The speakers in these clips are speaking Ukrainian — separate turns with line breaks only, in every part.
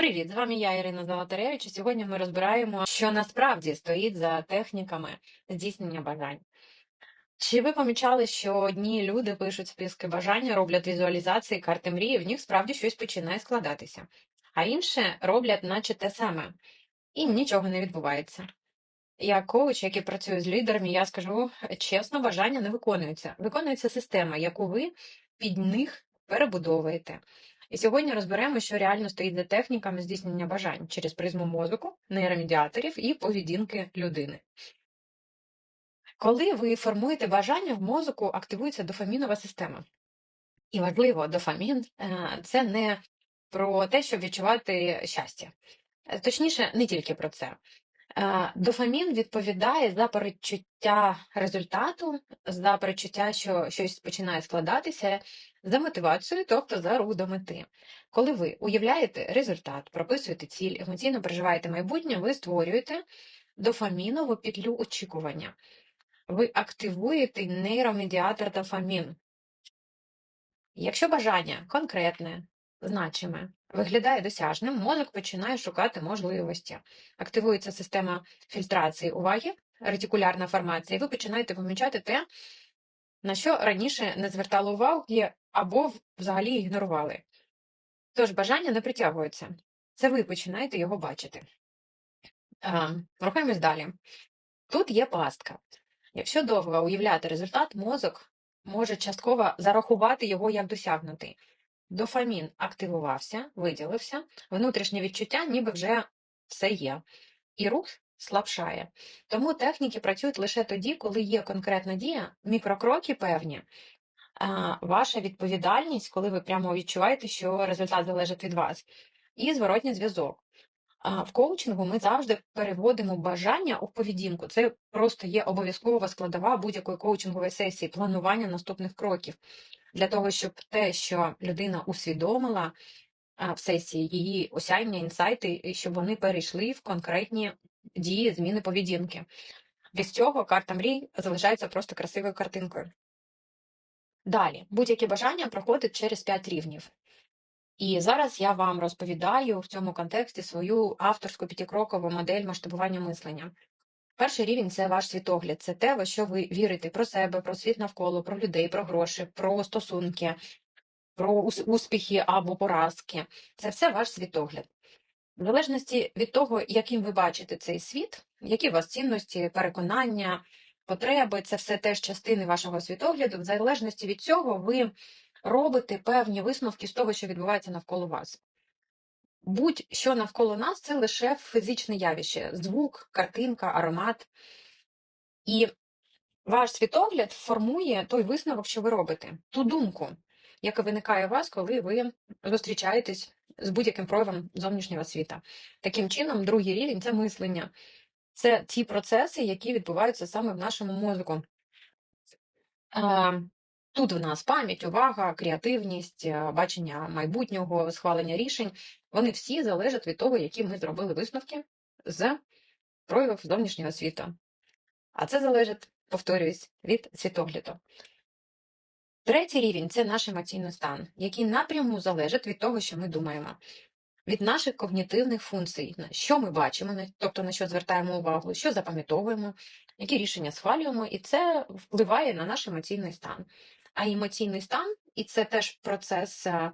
Привіт, з вами я, Ірина Золотаревич, і сьогодні ми розбираємо, що насправді стоїть за техніками здійснення бажань. Чи ви помічали, що одні люди пишуть списки бажання, роблять візуалізації карти мрії, в них справді щось починає складатися, а інші роблять, наче те саме, і нічого не відбувається. Як коуч, який працює з лідерами, я скажу чесно, бажання не виконуються. Виконується система, яку ви під них перебудовуєте. І сьогодні розберемо, що реально стоїть за техніками здійснення бажань через призму мозку, нейромедіаторів і поведінки людини. Коли ви формуєте бажання, в мозку активується дофамінова система. І важливо, дофамін е, це не про те, щоб відчувати щастя. Точніше, не тільки про це. Е, дофамін відповідає за перечуття результату, за перечуття, що щось починає складатися, за мотивацію, тобто за рух до мети. Коли ви уявляєте результат, прописуєте ціль, емоційно переживаєте майбутнє, ви створюєте дофамінову петлю очікування. Ви активуєте нейромедіатор дофамін. Якщо бажання конкретне, значиме, виглядає досяжним, мозок починає шукати можливості. Активується система фільтрації уваги, ретикулярна формація, і ви починаєте помічати те, на що раніше не звертали уваги або взагалі ігнорували. Тож бажання не притягується. Це ви починаєте його бачити. Рухаємось далі. Тут є пастка. Якщо довго уявляти результат, мозок може частково зарахувати його як досягнутий. Дофамін активувався, виділився, внутрішнє відчуття, ніби вже все є. І рух слабшає. Тому техніки працюють лише тоді, коли є конкретна дія, мікрокроки певні, ваша відповідальність, коли ви прямо відчуваєте, що результат залежить від вас, і зворотній зв'язок. В коучингу ми завжди переводимо бажання у поведінку. Це просто є обов'язкова складова будь-якої коучингової сесії, планування наступних кроків для того, щоб те, що людина усвідомила в сесії, її осяяння, інсайти, щоб вони перейшли в конкретні дії, зміни поведінки. Без цього карта мрій залишається просто красивою картинкою. Далі, будь-які бажання проходять через 5 рівнів. І зараз я вам розповідаю в цьому контексті свою авторську п'ятикрокову модель масштабування мислення. Перший рівень це ваш світогляд, це те, во що ви вірите про себе, про світ навколо, про людей, про гроші, про стосунки, про успіхи або поразки. Це все ваш світогляд. В залежності від того, яким ви бачите цей світ, які у вас цінності, переконання, потреби, це все теж частини вашого світогляду. В залежності від цього ви робите певні висновки з того, що відбувається навколо вас. Будь-що навколо нас це лише фізичне явище, звук, картинка, аромат. І ваш світогляд формує той висновок, що ви робите, ту думку, яка виникає у вас, коли ви зустрічаєтесь з будь-яким проявом зовнішнього світа. Таким чином, другий рівень це мислення. Це ті процеси, які відбуваються саме в нашому мозку. Тут в нас пам'ять, увага, креативність, бачення майбутнього, схвалення рішень. Вони всі залежать від того, які ми зробили висновки з проявів зовнішнього світу. А це залежить, повторююсь, від світогляду. Третій рівень це наш емоційний стан, який напряму залежить від того, що ми думаємо, від наших когнітивних функцій, що ми бачимо, тобто на що звертаємо увагу, що запам'ятовуємо, які рішення схвалюємо, і це впливає на наш емоційний стан. А емоційний стан, і це теж процес е,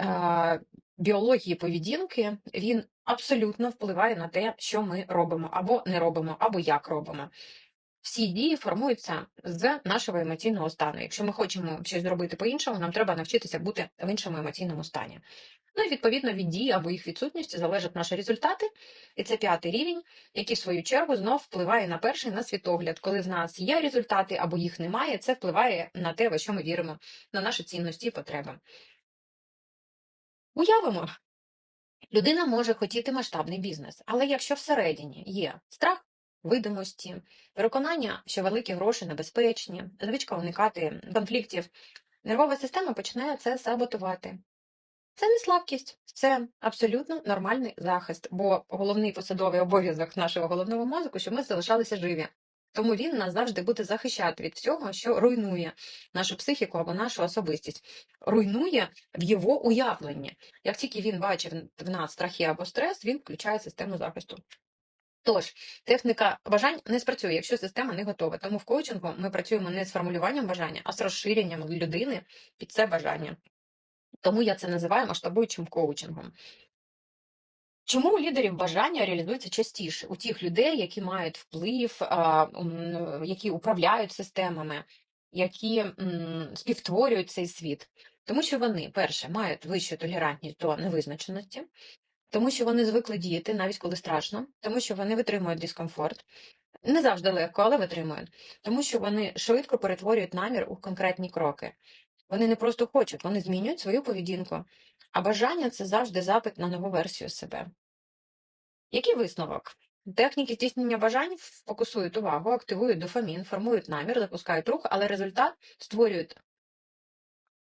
е, біології поведінки, він абсолютно впливає на те, що ми робимо, або не робимо, або як робимо. Всі дії формуються з нашого емоційного стану. Якщо ми хочемо щось зробити по-іншому, нам треба навчитися бути в іншому емоційному стані. Ну і відповідно від дії або їх відсутності залежать наші результати, і це п'ятий рівень, який в свою чергу знов впливає на перший на світогляд. Коли в нас є результати або їх немає, це впливає на те, в що ми віримо, на наші цінності і потреби. Уявимо, людина може хотіти масштабний бізнес, але якщо всередині є страх видимості, переконання, що великі гроші небезпечні, звичка уникати конфліктів, нервова система починає це саботувати. Це не слабкість, це абсолютно нормальний захист, бо головний посадовий обов'язок нашого головного мозку, щоб ми залишалися живі. Тому він нас завжди буде захищати від всього, що руйнує нашу психіку або нашу особистість, руйнує в його уявленні. Як тільки він бачив в нас страхи або стрес, він включає систему захисту. Тож, техніка бажань не спрацює, якщо система не готова. Тому в коучингу ми працюємо не з формулюванням бажання, а з розширенням людини під це бажання. Тому я це називаю масштабуючим коучингом. Чому у лідерів бажання реалізується частіше? У тих людей, які мають вплив, які управляють системами, які співтворюють цей світ. Тому що вони, перше, мають вищу толерантність до невизначеності, тому що вони звикли діяти, навіть коли страшно, тому що вони витримують дискомфорт. Не завжди легко, але витримують, тому що вони швидко перетворюють намір у конкретні кроки. Вони не просто хочуть, вони змінюють свою поведінку. А бажання це завжди запит на нову версію себе. Який висновок? Техніки здійснення бажань фокусують увагу, активують дофамін, формують намір, запускають рух, але результат створюють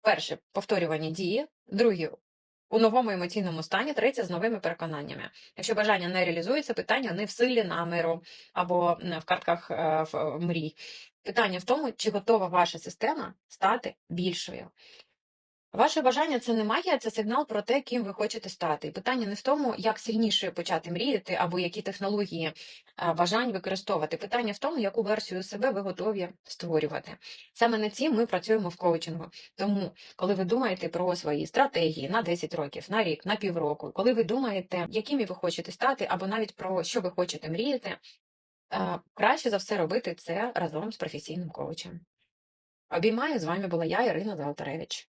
перше повторювані дії, друге у новому емоційному стані, третє з новими переконаннями. Якщо бажання не реалізується, питання не в силі наміру або в картках в е, мрій. Питання в тому, чи готова ваша система стати більшою. Ваше бажання це не магія, це сигнал про те, ким ви хочете стати. Питання не в тому, як сильніше почати мріяти, або які технології бажань використовувати. Питання в тому, яку версію себе ви готові створювати. Саме над цим ми працюємо в коучингу. Тому, коли ви думаєте про свої стратегії на 10 років, на рік, на півроку, коли ви думаєте, якими ви хочете стати, або навіть про що ви хочете мріяти, краще за все робити це разом з професійним коучем. Обіймаю, з вами була я, Ірина Золотаревич.